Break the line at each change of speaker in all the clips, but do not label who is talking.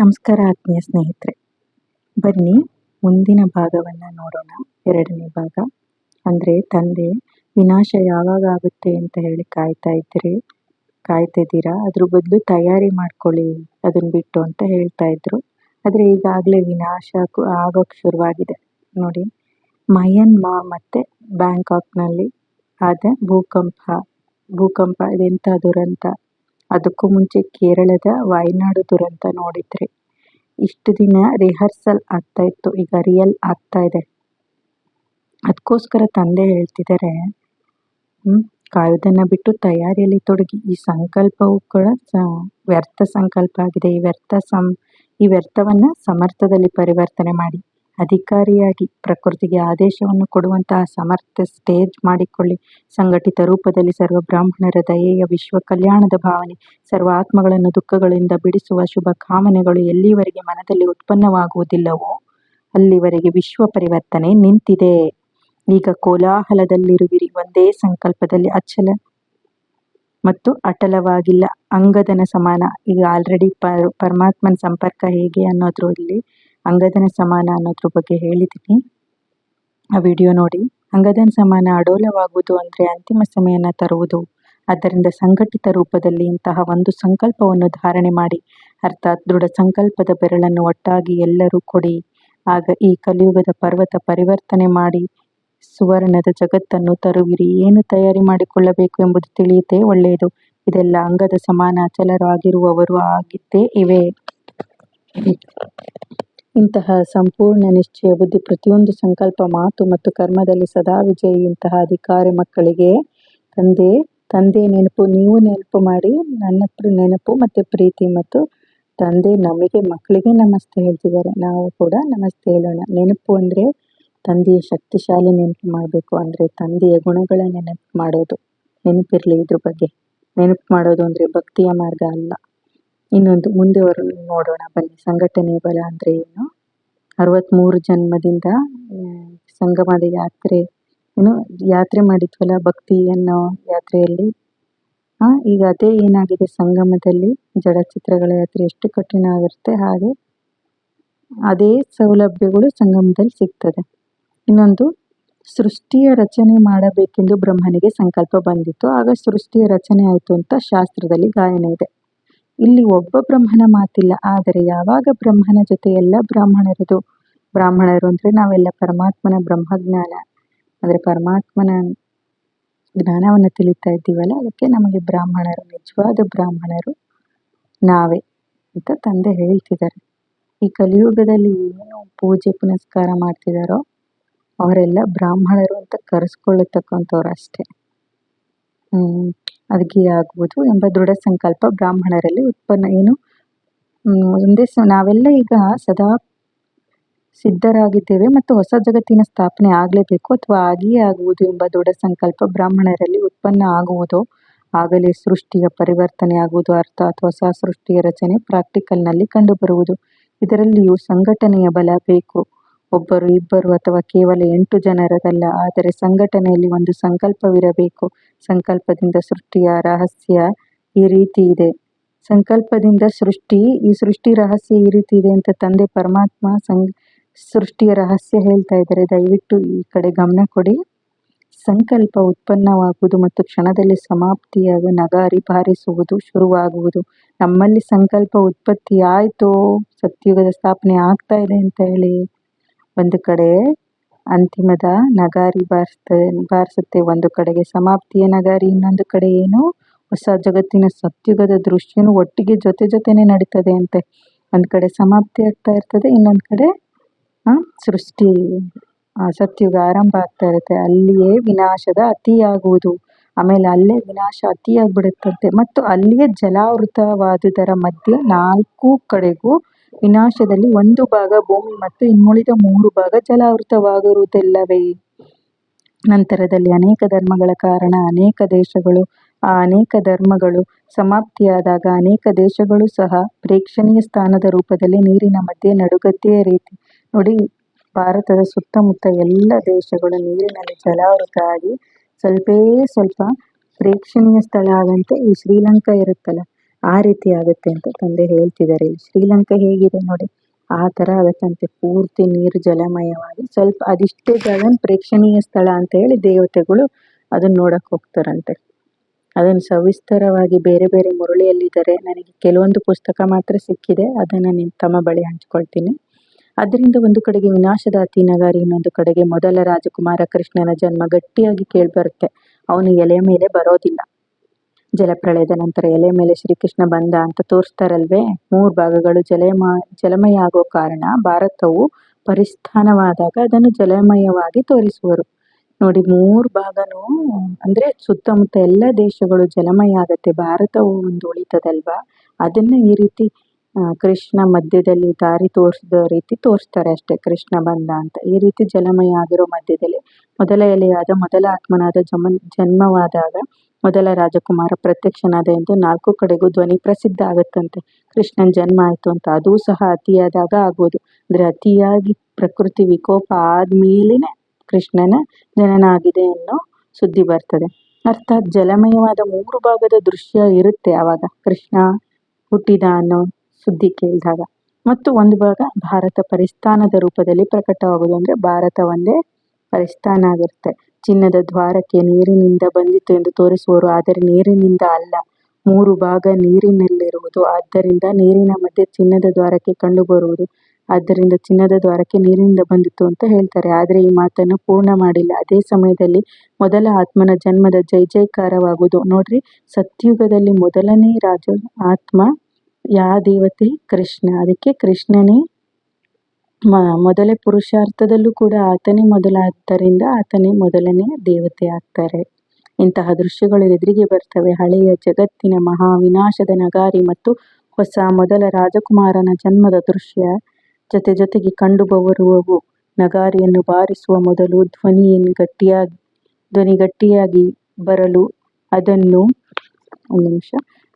ನಮಸ್ಕಾರ ಆತ್ಮೀಯ ಸ್ನೇಹಿತರೆ. ಬನ್ನಿ ಮುಂದಿನ ಭಾಗವನ್ನು ನೋಡೋಣ. ಎರಡನೇ ಭಾಗ. ಅಂದರೆ ತಂದೆ, ವಿನಾಶ ಯಾವಾಗ ಆಗುತ್ತೆ ಅಂತ ಹೇಳಿ ಕಾಯ್ತಾ ಇದ್ರಿ ಕಾಯ್ತಿದ್ದೀರಾ ಅದ್ರ ಬದಲು ತಯಾರಿ ಮಾಡ್ಕೊಳ್ಳಿ, ಅದನ್ನ ಬಿಟ್ಟು ಅಂತ ಹೇಳ್ತಾ ಇದ್ರು. ಆದರೆ ಈಗಾಗಲೇ ವಿನಾಶ ಆಗು- ಆಗೋಕ್ಕೆ ಶುರುವಾಗಿದೆ. ನೋಡಿ ಮಯನ್ಮಾ ಮತ್ತು ಬ್ಯಾಂಕಾಕ್ನಲ್ಲಿ ಆದ ಭೂಕಂಪ ಭೂಕಂಪ ಇದೆಂಥ ದುರಂತ? ಅದಕ್ಕೂ ಮುಂಚೆ ಕೇರಳದ ವಾಯ್ನಾಡು ದುರಂತ ನೋಡಿದ್ರಿ ಇಷ್ಟು ದಿನ ರಿಹರ್ಸಲ್ ಆಗ್ತಾ ಇತ್ತು, ಈಗ ರಿಯಲ್ ಆಗ್ತಾ ಇದೆ. ಅದಕ್ಕೋಸ್ಕರ ತಂದೆ ಹೇಳ್ತಿದ್ದಾರೆ, ಹ್ಮ್ ಕಾಯುವುದನ್ನ ಬಿಟ್ಟು ತಯಾರಿಯಲ್ಲಿ ತೊಡಗಿ, ಈ ಸಂಕಲ್ಪವು ಕೂಡ ವ್ಯರ್ಥ ಸಂಕಲ್ಪ ಆಗಿದೆ. ಈ ವ್ಯರ್ಥ ಸಂ, ಈ ವ್ಯರ್ಥವನ್ನ ಸಮರ್ಥದಲ್ಲಿ ಪರಿವರ್ತನೆ ಮಾಡಿ. ಅಧಿಕಾರಿಯಾಗಿ ಪ್ರಕೃತಿಗೆ ಆದೇಶವನ್ನು ಕೊಡುವಂತಹ ಸಮರ್ಥ ಸ್ಟೇಜ್ ಮಾಡಿಕೊಳ್ಳಿ. ಸಂಘಟಿತ ರೂಪದಲ್ಲಿ ಸರ್ವ ಬ್ರಾಹ್ಮಣರ ದಯೆಯ ವಿಶ್ವ ಕಲ್ಯಾಣದ ಭಾವನೆ, ಸರ್ವ ಆತ್ಮಗಳನ್ನು ದುಃಖಗಳಿಂದ ಬಿಡಿಸುವ ಶುಭ ಕಾಮನೆಗಳು ಎಲ್ಲಿವರೆಗೆ ಮನದಲ್ಲಿ ಉತ್ಪನ್ನವಾಗುವುದಿಲ್ಲವೋ ಅಲ್ಲಿವರೆಗೆ ವಿಶ್ವ ಪರಿವರ್ತನೆ ನಿಂತಿದೆ. ಈಗ ಕೋಲಾಹಲದಲ್ಲಿರುವಿರಿ. ಒಂದೇ ಸಂಕಲ್ಪದಲ್ಲಿ ಅಚಲ ಮತ್ತು ಅಟಲವಾಗಿಲ್ಲ. ಅಂಗದನ ಸಮಾನ. ಈಗ ಆಲ್ರೆಡಿ ಪರ್, ಪರಮಾತ್ಮನ ಸಂಪರ್ಕ ಹೇಗೆ ಅನ್ನೋದ್ರಲ್ಲಿ ಅಂಗದನ ಸಮಾನ ಅನ್ನೋದ್ರ ಬಗ್ಗೆ ಹೇಳಿದ್ದೀನಿ ಆ ವಿಡಿಯೋ ನೋಡಿ. ಅಂಗದನ ಸಮಾನ ಅಡೋಲವಾಗುವುದು ಅಂದರೆ ಅಂತಿಮ ಸಮಯನ ತರುವುದು. ಆದ್ದರಿಂದ ಸಂಘಟಿತ ರೂಪದಲ್ಲಿ ಇಂತಹ ಒಂದು ಸಂಕಲ್ಪವನ್ನು ಧಾರಣೆ ಮಾಡಿ, ಅರ್ಥಾತ್ ದೃಢ ಸಂಕಲ್ಪದ ಬೆರಳನ್ನು ಒಟ್ಟಾಗಿ ಎಲ್ಲರೂ ಕೊಡಿ. ಆಗ ಈ ಕಲಿಯುಗದ ಪರ್ವತ ಪರಿವರ್ತನೆ ಮಾಡಿ, ಸುವರ್ಣದ ಜಗತ್ತನ್ನು ತರುವಿರಿ. ಏನು ತಯಾರಿ ಮಾಡಿಕೊಳ್ಳಬೇಕು ಎಂಬುದು ತಿಳಿಯುತ್ತೆ ಒಳ್ಳೆಯದು. ಇದೆಲ್ಲ ಅಂಗದ ಸಮಾನ ಅಚಲರಾಗಿರುವವರು ಆಗಿದ್ದೇ ಇವೆ. ಇಂತಹ ಸಂಪೂರ್ಣ ನಿಶ್ಚಯ, ಬುದ್ಧಿ, ಪ್ರತಿಯೊಂದು ಸಂಕಲ್ಪ, ಮಾತು ಮತ್ತು ಕರ್ಮದಲ್ಲಿ ಸದಾ ವಿಜಯಿ ಇಂತಹ ಅಧಿಕಾರಿ ಮಕ್ಕಳಿಗೆ, ತಂದೆ ತಂದೆ ನೆನಪು, ನೀವು ನೆನಪು ಮಾಡಿ, ನನ್ನ ನೆನಪು ಮತ್ತು ಪ್ರೀತಿ ಮತ್ತು ತಂದೆ ನಮಗೆ, ಮಕ್ಕಳಿಗೆ ನಮಸ್ತೆ ಹೇಳ್ತಿದ್ದಾರೆ. ನಾವು ಕೂಡ ನಮಸ್ತೆ ಹೇಳೋಣ. ನೆನಪು ಅಂದರೆ ತಂದೆಯ ಶಕ್ತಿಶಾಲಿ ನೆನಪು ಮಾಡಬೇಕು. ಅಂದರೆ ತಂದೆಯ ಗುಣಗಳ ನೆನಪು ಮಾಡೋದು. ನೆನಪಿರಲಿ ಇದ್ರ ಬಗ್ಗೆ. ನೆನಪು ಮಾಡೋದು ಅಂದರೆ ಭಕ್ತಿಯ ಮಾರ್ಗ ಅಲ್ಲ. ಇನ್ನೊಂದು ಮುಂದೆ ನೋಡೋಣ, ಬನ್ನಿ. ಸಂಘಟನೆ ಬಲ ಅಂದ್ರೆ ಏನು? ಅರವತ್ಮೂರು ಜನ್ಮದಿಂದ ಸಂಗಮದ ಯಾತ್ರೆ, ಏನು, ಯಾತ್ರೆ ಮಾಡಿದ್ವಲ್ಲ ಭಕ್ತಿ ಅನ್ನೋ ಯಾತ್ರೆಯಲ್ಲಿ? ಆ, ಈಗ ಅದೇ ಏನಾಗಿದೆ ಸಂಗಮದಲ್ಲಿ? ಜಡ ಚಿತ್ರಗಳ ಯಾತ್ರೆ ಎಷ್ಟು ಕಠಿಣ ಆಗಿರುತ್ತೆ? ಹಾಗೆ ಅದೇ ಸೌಲಭ್ಯಗಳು ಸಂಗಮದಲ್ಲಿ ಸಿಗ್ತದೆ. ಇನ್ನೊಂದು, ಸೃಷ್ಟಿಯ ರಚನೆ ಮಾಡಬೇಕೆಂದು ಬ್ರಹ್ಮನಿಗೆ ಸಂಕಲ್ಪ ಬಂದಿತ್ತು. ಆಗ ಸೃಷ್ಟಿಯ ರಚನೆ ಆಯಿತು ಅಂತ ಶಾಸ್ತ್ರದಲ್ಲಿ ಗಾಯನ ಇದೆ. ಇಲ್ಲಿ ಒಬ್ಬ ಬ್ರಹ್ಮನ ಮಾತಿಲ್ಲ, ಆದರೆ ಯಾವಾಗ ಬ್ರಹ್ಮನ ಜೊತೆ ಎಲ್ಲ ಬ್ರಾಹ್ಮಣರದು? ಬ್ರಾಹ್ಮಣರು ಅಂದರೆ ನಾವೆಲ್ಲ ಪರಮಾತ್ಮನ ಬ್ರಹ್ಮಜ್ಞಾನ. ಅಂದರೆ ಪರಮಾತ್ಮನ ಜ್ಞಾನವನ್ನು ತಿಳಿತಾ ಇದ್ದೀವಲ್ಲ, ಅದಕ್ಕೆ ನಮಗೆ ಬ್ರಾಹ್ಮಣರು, ನಿಜವಾದ ಬ್ರಾಹ್ಮಣರು ನಾವೇ ಅಂತ ತಂದೆ ಹೇಳ್ತಿದ್ದಾರೆ. ಈ ಕಲಿಯುಗದಲ್ಲಿ ಏನು ಪೂಜೆ ಪುನಸ್ಕಾರ ಮಾಡ್ತಿದಾರೋ, ಅವರೆಲ್ಲ ಬ್ರಾಹ್ಮಣರು ಅಂತ ಕರೆಸ್ಕೊಳ್ಳತಕ್ಕಂಥವ್ರು ಅಷ್ಟೇ. ಆಗುವುದು ಎಂಬ ದೃಢ ಸಂಕಲ್ಪ ಬ್ರಾಹ್ಮಣರಲ್ಲಿ ಉತ್ಪನ್ನ ಏನು? ಒಂದೇ ನಾವೆಲ್ಲ ಈಗ ಸದಾ ಸಿದ್ಧರಾಗಿದ್ದೇವೆ ಮತ್ತು ಹೊಸ ಜಗತ್ತಿನ ಸ್ಥಾಪನೆ ಆಗಲೇಬೇಕು ಅಥವಾ ಆಗಿಯೇ ಆಗುವುದು ಎಂಬ ದೃಢ ಸಂಕಲ್ಪ ಬ್ರಾಹ್ಮಣರಲ್ಲಿ ಉತ್ಪನ್ನ ಆಗುವುದು, ಆಗಲೇ ಸೃಷ್ಟಿಯ ಪರಿವರ್ತನೆ ಆಗುವುದು ಅರ್ಥ ಅಥವಾ ಹೊಸ ಸೃಷ್ಟಿಯ ರಚನೆ ಪ್ರಾಕ್ಟಿಕಲ್ನಲ್ಲಿ ಕಂಡುಬರುವುದು. ಇದರಲ್ಲಿಯೂ ಸಂಘಟನೆಯ ಬಲ ಬೇಕು. ಒಬ್ಬರು ಇಬ್ಬರು ಅಥವಾ ಕೇವಲ ಎಂಟು ಜನರದಲ್ಲ, ಆದರೆ ಸಂಘಟನೆಯಲ್ಲಿ ಒಂದು ಸಂಕಲ್ಪವಿರಬೇಕು. ಸಂಕಲ್ಪದಿಂದ ಸೃಷ್ಟಿಯ ರಹಸ್ಯ ಈ ರೀತಿ ಇದೆ. ಸಂಕಲ್ಪದಿಂದ ಸೃಷ್ಟಿ, ಈ ಸೃಷ್ಟಿ ರಹಸ್ಯ ಈ ರೀತಿ ಇದೆ ಅಂತ ತಂದೆ ಪರಮಾತ್ಮ ಸಂ ಸೃಷ್ಟಿಯ ರಹಸ್ಯ ಹೇಳ್ತಾ ಇದ್ದಾರೆ. ದಯವಿಟ್ಟು ಈ ಕಡೆ ಗಮನ ಕೊಡಿ. ಸಂಕಲ್ಪ ಉತ್ಪನ್ನವಾಗುವುದು ಮತ್ತು ಕ್ಷಣದಲ್ಲಿ ಸಮಾಪ್ತಿಯಾಗ ನಗಾರಿ ಬಾರಿಸುವುದು ಶುರುವಾಗುವುದು. ನಮ್ಮಲ್ಲಿ ಸಂಕಲ್ಪ ಉತ್ಪತ್ತಿ ಆಯಿತು ಸತ್ಯುಗದ ಸ್ಥಾಪನೆ ಆಗ್ತಾ ಇದೆ ಅಂತ ಹೇಳಿ ಒಂದು ಕಡೆ ಅಂತಿಮದ ನಗಾರಿ ಬಾರಿಸ್ತ, ಬಾರಿಸುತ್ತೆ, ಒಂದು ಕಡೆಗೆ ಸಮಾಪ್ತಿಯ ನಗಾರಿ, ಇನ್ನೊಂದು ಕಡೆ ಏನು? ಹೊಸ ಜಗತ್ತಿನ ಸತ್ಯುಗದ ದೃಶ್ಯನು ಒಟ್ಟಿಗೆ ಜೊತೆ ಜೊತೆನೆ ನಡೀತದೆ ಅಂತೆ. ಒಂದು ಕಡೆ ಸಮಾಪ್ತಿ ಆಗ್ತಾ ಇರ್ತದೆ, ಇನ್ನೊಂದು ಕಡೆ ಸೃಷ್ಟಿ ಸತ್ಯುಗ ಆರಂಭ ಆಗ್ತಾ ಇರುತ್ತೆ. ಅಲ್ಲಿಯೇ ವಿನಾಶದ ಅತಿಯಾಗುವುದು. ಆಮೇಲೆ ಅಲ್ಲೇ ವಿನಾಶ ಅತಿಯಾಗ್ಬಿಡುತ್ತಂತೆ. ಮತ್ತು ಅಲ್ಲಿಯೇ ಜಲಾವೃತವಾದುದರ ಮಧ್ಯೆ ನಾಲ್ಕು ಕಡೆಗೂ ವಿನಾಶದಲ್ಲಿ ಒಂದು ಭಾಗ ಭೂಮಿ ಮತ್ತು ಇನ್ನುಳಿದ ಮೂರು ಭಾಗ ಜಲಾವೃತವಾಗಿರುವುದಿಲ್ಲವೇ ನಂತರದಲ್ಲಿ ಅನೇಕ ಧರ್ಮಗಳ ಕಾರಣ ಅನೇಕ ದೇಶಗಳು, ಆ ಅನೇಕ ಧರ್ಮಗಳು ಸಮಾಪ್ತಿಯಾದಾಗ ಅನೇಕ ದೇಶಗಳು ಸಹ ಪ್ರೇಕ್ಷಣೀಯ ಸ್ಥಾನದ ರೂಪದಲ್ಲಿ ನೀರಿನ ಮಧ್ಯೆ ನಡುಗದ್ದೆಯ ರೀತಿ ನೋಡಿ, ಭಾರತದ ಸುತ್ತಮುತ್ತ ಎಲ್ಲ ದೇಶಗಳು ನೀರಿನಲ್ಲಿ ಜಲಾವೃತ ಆಗಿ ಸ್ವಲ್ಪೇ ಸ್ವಲ್ಪ ಪ್ರೇಕ್ಷಣೀಯ ಸ್ಥಳ ಆದಂತೆ ಈ ಶ್ರೀಲಂಕಾ ಇರುತ್ತಲ್ಲ. ಆ ರೀತಿ ಆಗುತ್ತೆ ಅಂತ ತಂದೆ ಹೇಳ್ತಿದ್ದಾರೆ. ಇಲ್ಲಿ ಶ್ರೀಲಂಕಾ ಹೇಗಿದೆ ನೋಡಿ. ಆ ಥರ ಆಗುತ್ತಂತೆ. ಪೂರ್ತಿ ನೀರು ಜಲಮಯವಾಗಿ ಸ್ವಲ್ಪ ಅದಿಷ್ಟೇ ಜಾಗ ಪ್ರೇಕ್ಷಣೀಯ ಸ್ಥಳ ಅಂತ ಹೇಳಿ ದೇವತೆಗಳು ಅದನ್ನ ನೋಡಕ್ ಹೋಗ್ತಾರಂತೆ. ಅದನ್ನು ಸವಿಸ್ತರವಾಗಿ ಬೇರೆ ಬೇರೆ ಮುರಳಿಯಲ್ಲಿದ್ದಾರೆ. ನನಗೆ ಕೆಲವೊಂದು ಪುಸ್ತಕ ಮಾತ್ರ ಸಿಕ್ಕಿದೆ. ಅದನ್ನು ನಿಮ್ಮ ತಮ್ಮ ಬಳಿ ಹಂಚ್ಕೊಳ್ತೀನಿ. ಅದರಿಂದ ಒಂದು ಕಡೆಗೆ ವಿನಾಶದ ಅತಿ ನಗಾರಿ, ಇನ್ನೊಂದು ಕಡೆಗೆ ಮೊದಲ ರಾಜಕುಮಾರ ಕೃಷ್ಣನ ಜನ್ಮ ಗಟ್ಟಿಯಾಗಿ ಕೇಳಿಬರುತ್ತೆ. ಅವನು ಎಲೆ ಮೇಲೆ ಬರೋದಿಲ್ಲ. ಜಲಪ್ರಳಯದ ನಂತರ ಎಲೆ ಮೇಲೆ ಶ್ರೀಕೃಷ್ಣ ಬಂದ ಅಂತ ತೋರಿಸ್ತಾರಲ್ವೇ? ಮೂರು ಭಾಗಗಳು ಜಲಮ ಜಲಮಯ ಆಗೋ ಕಾರಣ ಭಾರತವು ಪರಿಸ್ಥಾನವಾದಾಗ ಅದನ್ನು ಜಲಮಯವಾಗಿ ತೋರಿಸುವರು. ನೋಡಿ, ಮೂರು ಭಾಗನೂ ಅಂದ್ರೆ ಸುತ್ತಮುತ್ತ ಎಲ್ಲ ದೇಶಗಳು ಜಲಮಯ ಆಗತ್ತೆ. ಭಾರತವು ಒಂದು ಉಳಿತದಲ್ವಾ? ಅದನ್ನ ಈ ರೀತಿ ಕೃಷ್ಣ ಮಧ್ಯದಲ್ಲಿ ದಾರಿ ತೋರಿಸಿದ ರೀತಿ ತೋರಿಸ್ತಾರೆ ಅಷ್ಟೇ, ಕೃಷ್ಣ ಬಂದ ಅಂತ. ಈ ರೀತಿ ಜಲಮಯ ಆಗಿರೋ ಮಧ್ಯದಲ್ಲಿ ಮೊದಲ ಎಲೆಯಾದ ಮೊದಲ ಆತ್ಮನಾದ ಜಮ ಜನ್ಮವಾದಾಗ ಮೊದಲ ರಾಜಕುಮಾರ ಪ್ರತ್ಯಕ್ಷನಾದ ಎಂದು ನಾಲ್ಕು ಕಡೆಗೂ ಧ್ವನಿ ಪ್ರಸಿದ್ಧ ಆಗುತ್ತಂತೆ. ಕೃಷ್ಣನ್ ಜನ್ಮ ಆಯ್ತು ಅಂತ ಅದು ಸಹ ಅತಿಯಾದಾಗ ಆಗೋದು ಅಂದ್ರೆ ಅತಿಯಾಗಿ ಪ್ರಕೃತಿ ವಿಕೋಪ ಆದ್ಮೇಲೆನೆ ಕೃಷ್ಣನ ಜನನ ಆಗಿದೆ ಅನ್ನೋ ಸುದ್ದಿ ಬರ್ತದೆ. ಅರ್ಥಾತ್ ಜಲಮಯವಾದ ಮೂರು ಭಾಗದ ದೃಶ್ಯ ಇರುತ್ತೆ ಆವಾಗ ಕೃಷ್ಣ ಹುಟ್ಟಿದ ಅನ್ನೋ ಸುದ್ದಿ ಕೇಳಿದಾಗ. ಮತ್ತು ಒಂದು ಭಾಗ ಭಾರತ ಪರಿಸ್ಥಾನದ ರೂಪದಲ್ಲಿ ಪ್ರಕಟವಾಗುವುದು ಅಂದ್ರೆ ಭಾರತ ಒಂದೇ ಪರಿಸ್ಥಾನ ಆಗಿರುತ್ತೆ. ಚಿನ್ನದ ದ್ವಾರಕ್ಕೆ ನೀರಿನಿಂದ ಬಂದಿತ್ತು ಎಂದು ತೋರಿಸುವರು. ಆದರೆ ನೀರಿನಿಂದ ಅಲ್ಲ, ಮೂರು ಭಾಗ ನೀರಿನಲ್ಲಿರುವುದು. ಆದ್ದರಿಂದ ನೀರಿನ ಮಧ್ಯೆ ಚಿನ್ನದ ದ್ವಾರಕ್ಕೆ ಕಂಡು ಬರುವುದು ಆದ್ದರಿಂದ ಚಿನ್ನದ ದ್ವಾರಕ್ಕೆ ನೀರಿನಿಂದ ಬಂದಿತ್ತು ಅಂತ ಹೇಳ್ತಾರೆ. ಆದರೆ ಈ ಮಾತನ್ನು ಪೂರ್ಣ ಮಾಡಿಲ್ಲ. ಅದೇ ಸಮಯದಲ್ಲಿ ಮೊದಲ ಆತ್ಮನ ಜನ್ಮದ ಜೈ ಜೈಕಾರವಾಗುವುದು. ನೋಡ್ರಿ, ಸತ್ಯುಗದಲ್ಲಿ ಮೊದಲನೇ ರಾಜ ಆತ್ಮ ಯಾ ದೇವತೆ ಕೃಷ್ಣ. ಅದಕ್ಕೆ ಕೃಷ್ಣನೇ ಮೊದಲ ಪುರುಷಾರ್ಥದಲ್ಲೂ ಕೂಡ ಆತನೇ ಮೊದಲಾದ್ದರಿಂದ ಆತನೇ ಮೊದಲನೇ ದೇವತೆ ಆಗ್ತಾರೆ. ಇಂತಹ ದೃಶ್ಯಗಳು ಎದುರಿಗೆ ಬರ್ತವೆ. ಹಳೆಯ ಜಗತ್ತಿನ ಮಹಾ ವಿನಾಶದ ನಗಾರಿ ಮತ್ತು ಹೊಸ ಮೊದಲ ರಾಜಕುಮಾರನ ಜನ್ಮದ ದೃಶ್ಯ. ಜೊತೆ ಜೊತೆಗೆ ಕಂಡು ಬರುವವು ನಗಾರಿಯನ್ನು ಬಾರಿಸುವ ಮೊದಲು ಧ್ವನಿಯನ್ನು ಗಟ್ಟಿಯಾಗಿ ಧ್ವನಿ ಗಟ್ಟಿಯಾಗಿ ಬರಲು ಅದನ್ನು, ಒಂದು ನಿಮಿಷ.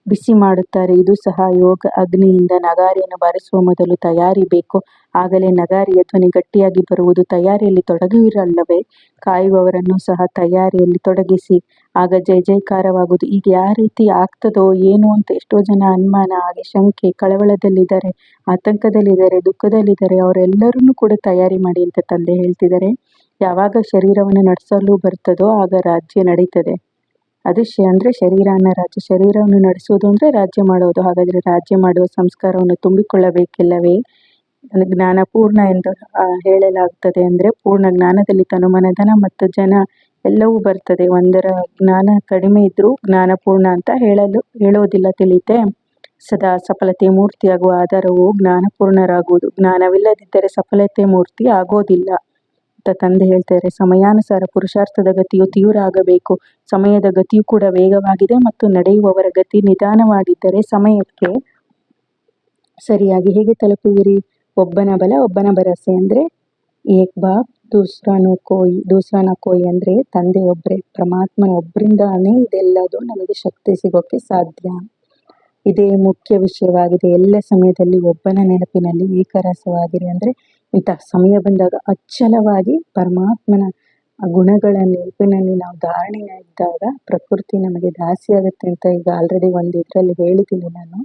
ಬಿಸಿ ಮಾಡುತ್ತಾರೆ. ಇದು ಸಹ ಯೋಗ ಅಗ್ನಿಯಿಂದ ನಗಾರಿಯನ್ನು ಬಾರಿಸುವ ಮೊದಲು ತಯಾರಿ ಬೇಕು. ಆಗಲೇ ನಗಾರಿಯ ಧ್ವನಿ ಗಟ್ಟಿಯಾಗಿ ಬರುವುದು ತಯಾರಿಯಲ್ಲಿ ತೊಡಗಿರಲ್ಲವೇ? ಕಾಯುವವರನ್ನು ಸಹ ತಯಾರಿಯಲ್ಲಿ ತೊಡಗಿಸಿ. ಆಗ ಜಯ ಜಯಕಾರವಾಗುವುದು ಈಗ ಯಾವ ರೀತಿ ಆಗ್ತದೋ ಏನು ಅಂತ ಎಷ್ಟೋ ಜನ ಅನುಮಾನ, ಹಾಗೆ ಶಂಕೆ, ಕಳವಳದಲ್ಲಿದ್ದಾರೆ, ಆತಂಕದಲ್ಲಿದ್ದಾರೆ, ದುಃಖದಲ್ಲಿದ್ದಾರೆ. ಅವರೆಲ್ಲರನ್ನೂ ಕೂಡ ತಯಾರಿ ಮಾಡಿ ಅಂತ ತಂದೆ ಹೇಳ್ತಿದ್ದಾರೆ. ಯಾವಾಗ ಶರೀರವನ್ನು ನಡೆಸಲು ಬರ್ತದೋ ಆಗ ರಾಜ್ಯ ನಡೀತದೆ. ಅದು ಅಂದ್ರೆ ಅಂದರೆ ಅನ್ನ ರಾಜ್ಯ, ಶರೀರವನ್ನು ನಡೆಸುವುದು ಅಂದರೆ ರಾಜ್ಯ ಮಾಡೋದು. ಹಾಗಾದರೆ ರಾಜ್ಯ ಮಾಡುವ ಸಂಸ್ಕಾರವನ್ನು ತುಂಬಿಕೊಳ್ಳಬೇಕಿಲ್ಲವೇ? ಅದು ಜ್ಞಾನಪೂರ್ಣ ಎಂದು ಹೇಳಲಾಗ್ತದೆ ಅಂದರೆ ಪೂರ್ಣ ಜ್ಞಾನದಲ್ಲಿ ತನುಮನಧನ ಮತ್ತು ಜನ ಎಲ್ಲವೂ ಬರ್ತದೆ. ಒಂದರ ಜ್ಞಾನ ಕಡಿಮೆ ಇದ್ರೂ ಜ್ಞಾನಪೂರ್ಣ ಅಂತ ಹೇಳಲು, ಹೇಳೋದಿಲ್ಲ ತಿಳಿತೆ. ಸದಾ ಸಫಲತೆ ಮೂರ್ತಿಯಾಗುವ ಆಧಾರವು ಜ್ಞಾನಪೂರ್ಣರಾಗುವುದು ಜ್ಞಾನವಿಲ್ಲದಿದ್ದರೆ ಸಫಲತೆ ಮೂರ್ತಿ ಆಗೋದಿಲ್ಲ. ಅಂತ ತಂದೆ ಹೇಳ್ತಾರೆ. ಸಮಯಾನುಸಾರ ಪುರುಷಾರ್ಥದ ಗತಿಯು ತೀವ್ರ ಆಗಬೇಕು. ಸಮಯದ ಗತಿಯು ಕೂಡ ವೇಗವಾಗಿದೆ ಮತ್ತು ನಡೆಯುವವರ ಗತಿ ನಿಧಾನವಾಗಿದ್ದರೆ ಸಮಯಕ್ಕೆ ಸರಿಯಾಗಿ ಹೇಗೆ ತಲುಪುವಿರಿ? ಒಬ್ಬನ ಬಲ, ಒಬ್ಬನ ಭರಸೆ ಅಂದರೆ ಏಕ್ ಬಾಪ್ ದೂಸ್ರಾನು ಕೋಯಿ ದೂಸ್ರಾನ ಕೋಯಿ ಅಂದರೆ ತಂದೆ ಒಬ್ಬರೇ ಪರಮಾತ್ಮನ ಒಬ್ಬರಿಂದಾನೇ ಇದೆಲ್ಲದು ನಮಗೆ ಶಕ್ತಿ ಸಿಗೋಕ್ಕೆ ಸಾಧ್ಯ. ಇದೇ ಮುಖ್ಯ ವಿಷಯವಾಗಿದೆ. ಎಲ್ಲ ಸಮಯದಲ್ಲಿ ಒಬ್ಬನ ನೆನಪಿನಲ್ಲಿ ಏಕರಸವಾಗಿರಿ ಅಂದರೆ ಇಂತಹ ಸಮಯ ಬಂದಾಗ ಅಚ್ಚಲವಾಗಿ ಪರಮಾತ್ಮನ ಗುಣಗಳ ನೆನಪಿನಲ್ಲಿ ನಾವು ಧಾರಣೆಯಾಗಿದ್ದಾಗ ಪ್ರಕೃತಿ ನಮಗೆ ದಾಸಿ ಆಗುತ್ತೆ ಅಂತ ಈಗ ಆಲ್ರೆಡಿ ಒಂದು ಇದರಲ್ಲಿ ಹೇಳಿದ್ದೀನಿ ನಾನು.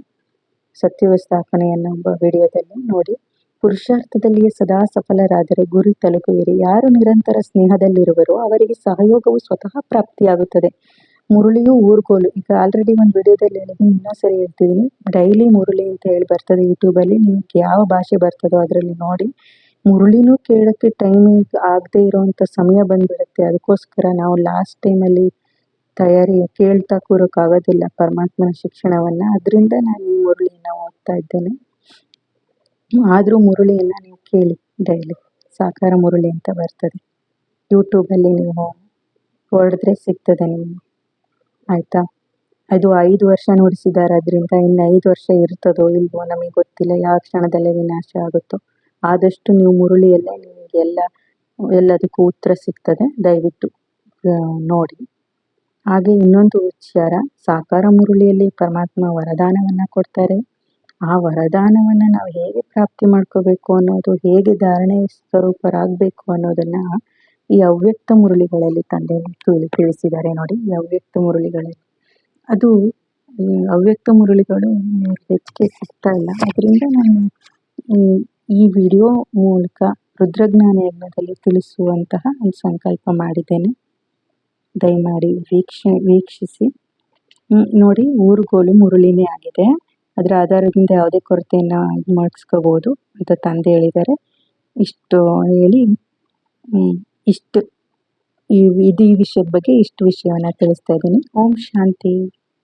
ಸತ್ಯವ ಸ್ಥಾಪನೆ ಒಬ್ಬ ವಿಡಿಯೋದಲ್ಲಿ ನೋಡಿ. ಪುರುಷಾರ್ಥದಲ್ಲಿಯೇ ಸದಾ ಸಫಲರಾದರೆ ಗುರಿ ತಲುಪುವಿರಿ. ಯಾರು ನಿರಂತರ ಸ್ನೇಹದಲ್ಲಿರುವರೋ ಅವರಿಗೆ ಸಹಯೋಗವು ಸ್ವತಃ ಪ್ರಾಪ್ತಿಯಾಗುತ್ತದೆ. ಮುರುಳಿಯು ಊರ್ಗೋಲು. ಈಗ ಆಲ್ರೆಡಿ ಒಂದು ವಿಡಿಯೋದಲ್ಲಿ ಹೇಳಿದ್ದೀನಿ, ಇನ್ನೂ ಸರಿ ಹೇಳ್ತಿದ್ದೀನಿ ಡೈಲಿ ಮುರುಳಿ ಅಂತ ಹೇಳಿ ಬರ್ತದೆ ಯೂಟ್ಯೂಬಲ್ಲಿ ನಿಮ್ಗೆ ಯಾವ ಭಾಷೆ ಬರ್ತದೋ ಅದರಲ್ಲಿ ನೋಡಿ. ಮುರುಳಿನೂ ಕೇಳೋಕ್ಕೆ ಟೈಮಿಂಗ್ ಆಗದೆ ಇರೋವಂಥ ಸಮಯ ಬಂದ್ಬಿಡುತ್ತೆ. ಅದಕ್ಕೋಸ್ಕರ ನಾವು ಲಾಸ್ಟ್ ಟೈಮಲ್ಲಿ ತಯಾರಿ ಕೇಳ್ತಾ ಕೂರೋಕ್ಕಾಗೋದಿಲ್ಲ ಪರಮಾತ್ಮನ ಶಿಕ್ಷಣವನ್ನ. ಅದರಿಂದ ನಾನು ಈ ಮುರುಳಿಯನ್ನು ಓದ್ತಾ ಇದ್ದೇನೆ. ಆದರೂ ಮುರುಳಿಯನ್ನು ನೀವು ಕೇಳಿ ಡೈಲಿ ಸಾಕಾರ ಮುರುಳಿ ಅಂತ ಬರ್ತದೆ. ಯೂಟ್ಯೂಬಲ್ಲಿ ನೀವು ಹೊಡೆದ್ರೆ ಸಿಗ್ತದೆ ನಿಮಗೆ. ಆಯಿತಾ? ಅದು ಐದು ವರ್ಷ ನುಡಿಸಿದ್ದಾರೆ. ಅದರಿಂದ ಇನ್ನು ಐದು ವರ್ಷ ಇರ್ತದೋ ಇಲ್ವೋ ನಮಗೆ ಗೊತ್ತಿಲ್ಲ. ಯಾವ ಕ್ಷಣದಲ್ಲೇ ವಿನಾಶ ಆಗುತ್ತೋ. ಆದಷ್ಟು ನೀವು ಮುರುಳಿಯಲ್ಲೇ ನಿಮಗೆ ಎಲ್ಲ, ಎಲ್ಲದಕ್ಕೂ ಉತ್ತರ ಸಿಗ್ತದೆ. ದಯವಿಟ್ಟು ನೋಡಿ. ಹಾಗೆ ಇನ್ನೊಂದು ವಿಚಾರ. ಸಾಕಾರ ಮುರುಳಿಯಲ್ಲಿ ಪರಮಾತ್ಮ ವರದಾನವನ್ನ ಕೊಡ್ತಾರೆ. ಆ ವರದಾನವನ್ನ ನಾವು ಹೇಗೆ ಪ್ರಾಪ್ತಿ ಮಾಡ್ಕೋಬೇಕು ಅನ್ನೋದು, ಹೇಗೆ ಧಾರಣೆ ಸ್ವರೂಪರಾಗಬೇಕು ಅನ್ನೋದನ್ನ ಈ ಅವ್ಯಕ್ತ ಮುರುಳಿಗಳಲ್ಲಿ ತಂದೆ ತಿಳಿ ತಿಳಿಸಿದ್ದಾರೆ ನೋಡಿ, ಈ ಅವ್ಯಕ್ತ ಮುರುಳಿಗಳಲ್ಲಿ. ಅದು, ಈ ಅವ್ಯಕ್ತ ಮುರಳಿಗಳು ಹೆಚ್ಚಿಗೆ ಸಿಗ್ತಾ ಇಲ್ಲ. ಅದರಿಂದ ನಾನು ಈ- ವಿಡಿಯೋ ಮೂಲಕ ರುದ್ರಜ್ಞಾನ ಯಜ್ಞದಲ್ಲಿ ತಿಳಿಸುವಂತಹ ಒಂದು ಸಂಕಲ್ಪ ಮಾಡಿದ್ದೇನೆ. ದಯಮಾಡಿ ವೀಕ್ಷ, ವೀಕ್ಷಿಸಿ. ನೋಡಿ, ಊರುಗೋಲು ಮುರುಳಿನೇ ಆಗಿದೆ. ಅದರ ಆಧಾರದಿಂದ ಯಾವುದೇ ಕೊರತೆಯನ್ನು ಇದು ಮಾಡಿಸ್ಕೋಬಹುದು ಅಂತ ತಂದೆ ಹೇಳಿದ್ದಾರೆ. ಇಷ್ಟು ಹೇಳಿ ಇಷ್ಟು ಈ ಇದು ಈ ವಿಷಯದ ಬಗ್ಗೆ ಇಷ್ಟು ವಿಷಯವನ್ನ ತಿಳಿಸ್ತಾ ಇದ್ದೀನಿ. ಓಂ ಶಾಂತಿ.